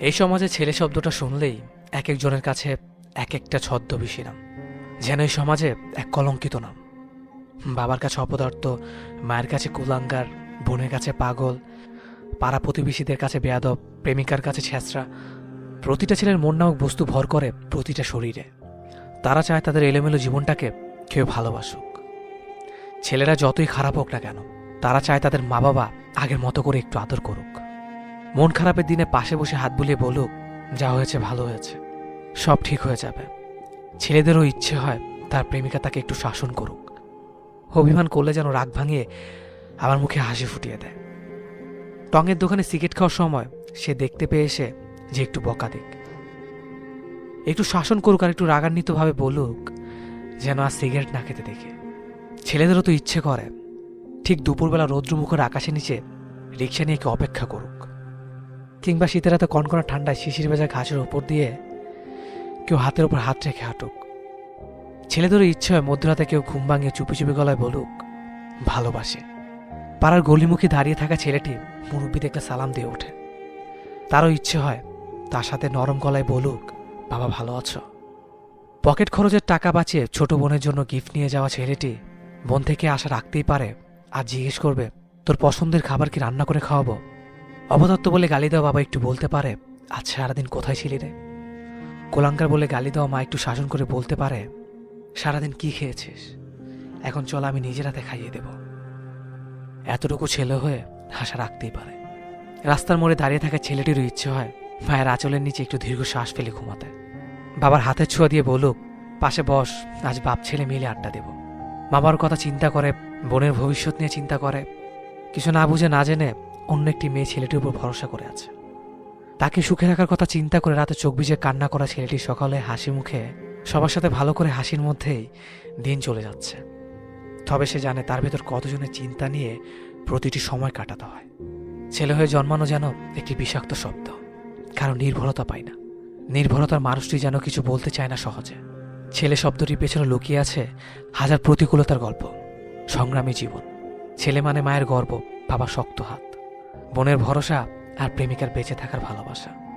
এই সমাজে ছেলে শব্দটা শুনলেই এক একজনের কাছে এক একটা ছদ্মবেশী নাম। যেন এই সমাজে এক কলঙ্কিত নাম। বাবার কাছে অপদার্থ, মায়ের কাছে কুলাঙ্গার, বোনের কাছে পাগল, পাড়া প্রতিবেশীদের কাছে বেয়াদব, প্রেমিকার কাছে ছেঁচড়া। প্রতিটা ছেলের মন নামক বস্তু ভর করে প্রতিটা শরীরে। তারা চায় তাদের এলোমেলো জীবনটাকে কেউ ভালোবাসুক। ছেলেরা যতই খারাপ হোক না কেন, তারা চায় তাদের মা বাবা আগের মতো করে একটু আদর করুক। মন খারাপের দিনে পাশে বসে হাত বুলিয়ে বলুক, যা হয়েছে ভালো হয়েছে, সব ঠিক হয়ে যাবে। ছেলেদেরও ইচ্ছে হয় তার প্রেমিকা তাকে একটু শাসন করুক। অভিমান করলে যেন রাগ ভাঙিয়ে আমার মুখে হাসি ফুটিয়ে দেয়। টঙের দোকানে সিগারেট খাওয়ার সময় সে দেখতে পেয়ে এসে যে একটু বকা দিক। একটু শাসন করুক আর একটু রাগান্বিতভাবে বলুক যেন আর সিগারেট না খেতে দেখে। ছেলেদেরও তো ইচ্ছে করে, ঠিক দুপুরবেলা রৌদ্রমুখর আকাশের নিচে রিক্সা নিয়ে কেউ অপেক্ষা করুক। কিংবা শীতের রাতে কনকনা ঠান্ডায় শিশির ভেজা ঘাসের ওপর দিয়ে কেউ হাতের ওপর হাত রেখে হাঁটুক। ছেলেদেরও ইচ্ছে হয় মধ্যরাতে কেউ ঘুম ভাঙিয়ে চুপি চুপি গলায় বলুক, ভালোবাসে। পাড়ার গলিমুখী দাঁড়িয়ে থাকা ছেলেটি মুরব্বী দেখলে সালাম দিয়ে ওঠে। তারও ইচ্ছে হয় তার সাথে নরম গলায় বলুক, বাবা, ভালো আছো? পকেট খরচের টাকা বাঁচিয়ে ছোট বোনের জন্য গিফট নিয়ে যাওয়া ছেলেটি বোন থেকে আশা রাখতেই পারে আর জিজ্ঞেস করবে, তোর পছন্দের খাবার কি রান্না করে খাওয়াবো? অবদত্ত বলে গালি দেওয়া বাবা একটু বলতে পারে আজ সারাদিন কোথায় ছিলি রে? কোলাঙ্কার বলে গালি দেওয়া মা একটু শাসন করে বলতে পারে, সারাদিন কি খেয়েছিস? এখন চল, আমি নিজের হাতে খাইয়ে দেব। এতটুকু ছেলে হয়ে হাসা রাখতেই পারে। রাস্তার মোড়ে দাঁড়িয়ে থাকা ছেলেটিরও ইচ্ছে হয় মায়ের আঁচলের নিচে একটু দীর্ঘ শ্বাস ফেলে ঘুমাতে। বাবার হাতের ছোঁয়া দিয়ে বলুক, পাশে বস, আজ বাপ ছেলে মিলে আড্ডা দেব। বাবার কথা চিন্তা করে, বোনের ভবিষ্যৎ নিয়ে চিন্তা করে। কিছু না বুঝে, না জেনে অন্য একটি মেয়ে ছেলেটির উপর ভরসা করে আছে। তাকে সুখে রাখার কথা চিন্তা করে রাতে চোখ ভিজে কান্না করা ছেলেটি সকালে হাসি মুখে সবার সাথে ভালো করে হাসির মধ্যেই দিন চলে যাচ্ছে। তবে সে জানে তার ভেতর কতজনের চিন্তা নিয়ে প্রতিটি সময় কাটাতে হয়। ছেলে হয়ে জন্মানো যেন একটি বিষাক্ত শব্দ। কারণ নির্ভরতা পায় না। নির্ভরতার মানুষটি যেন কিছু বলতে চায় না সহজে। ছেলে শব্দটির পেছনে লুকিয়ে আছে হাজার প্রতিকূলতার গল্প। সংগ্রামী জীবন। ছেলে মানে মায়ের গর্ব, বাবা শক্ত হাত। বোনের ভরসা আর প্রেমিকার বেঁচে থাকার ভালোবাসা।